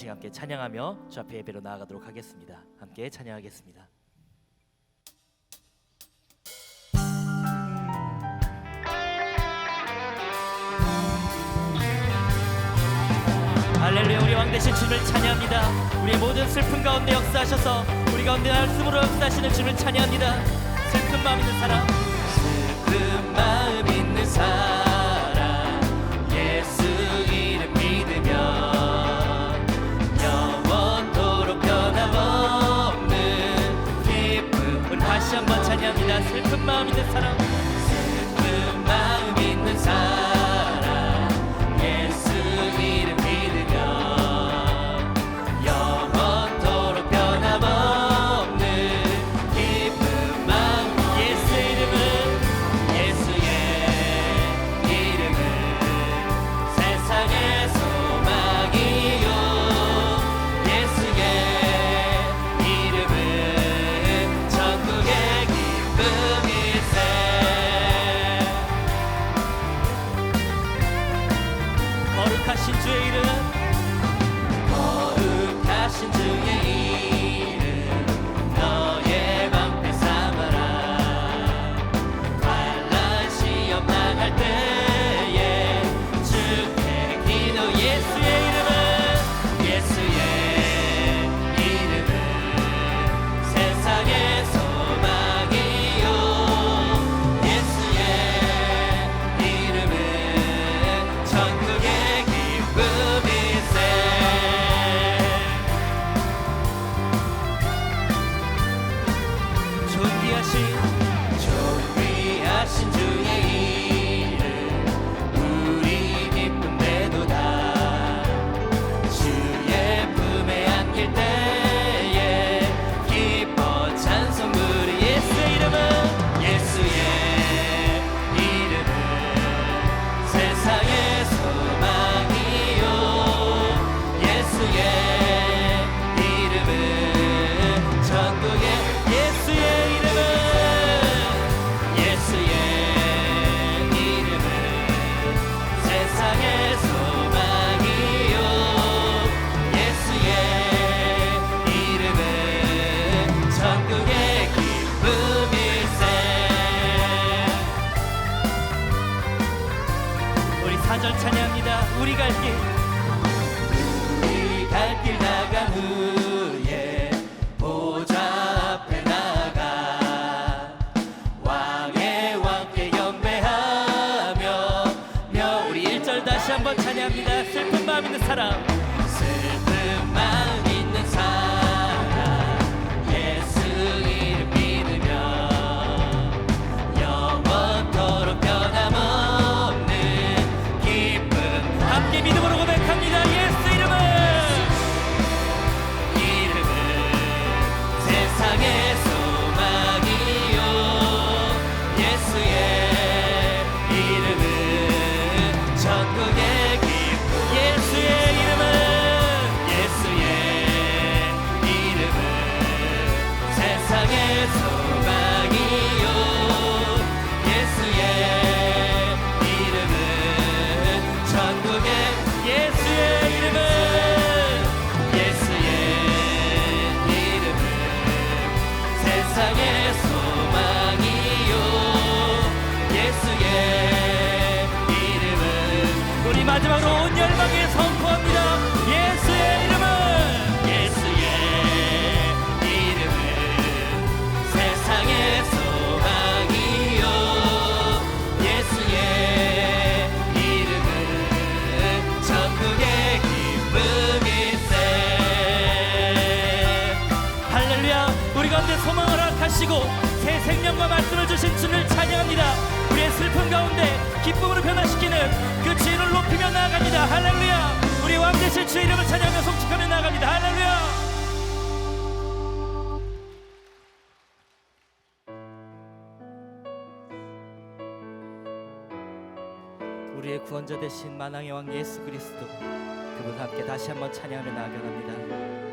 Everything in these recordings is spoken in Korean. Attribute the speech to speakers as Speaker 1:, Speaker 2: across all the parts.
Speaker 1: 시간 함께 찬양하며 주 앞에 예배로 나아가도록 하겠습니다. 함께 찬양하겠습니다. 할렐루야 우리 왕 대신 주님을 찬양합니다. 우리의 모든 슬픔 가운데 역사하셔서 우리 가운데 말씀으로 역사하시는 주님을 찬양합니다. 슬픈 마음 있는 사람 슬픈 마음 사람 슬픈 마음 있는 사람. 슬픈 마 마지막으로 온 열방에 선포합니다. 예수의 이름은 예수의 이름은 세상의 소망이요. 예수의 이름은 전국의 기쁨일세. 할렐루야 우리 가운데 소망을 허락하시고 새 생명과 말씀을 주신 주를 찬양합니다. 우리의 슬픔 가운데 기쁨으로 변화시키는 그 주인을 주의 이름을 찬양하며 송축하며 나아갑니다. 할렐루야! 우리의 구원자 되신 만왕의 왕 예수 그리스도 그분 함께 다시 한번 찬양하며 나아갑니다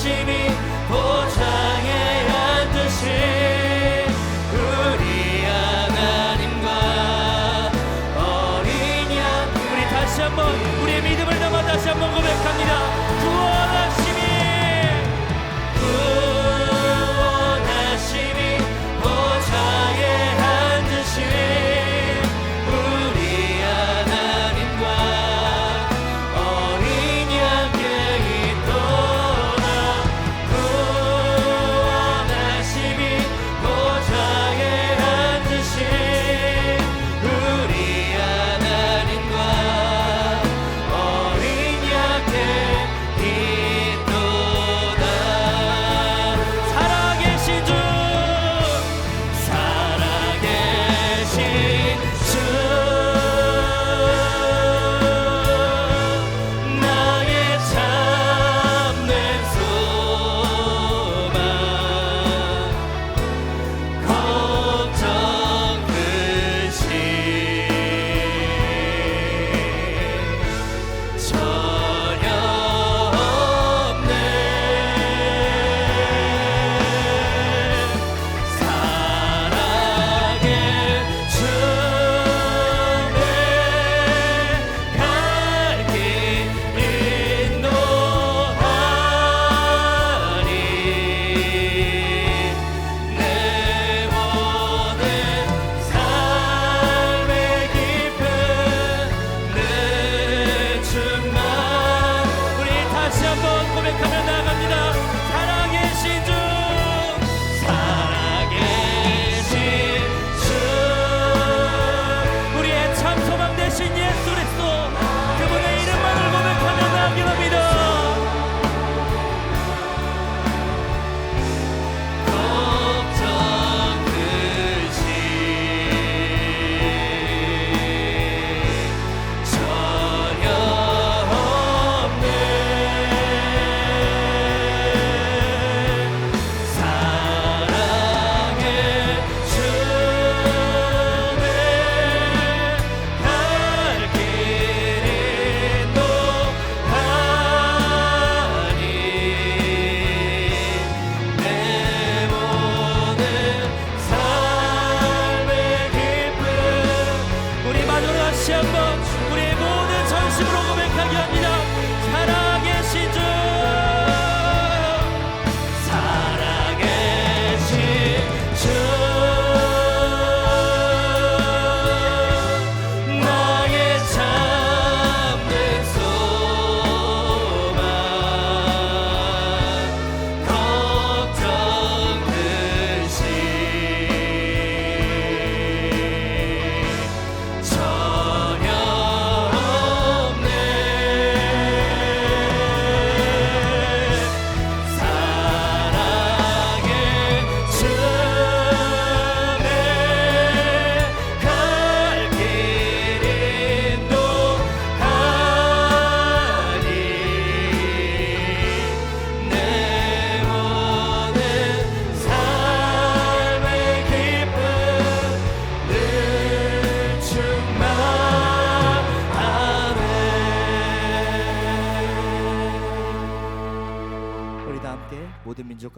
Speaker 1: 당신이 보장해야 뜻이 우리 하나님과 어린 양. 우리 다시 한번 우리의 믿음을 담아 다시 한번 고백합니다.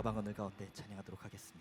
Speaker 1: 모든 민족과 방언을 가운데 찬양하도록 하겠습니다.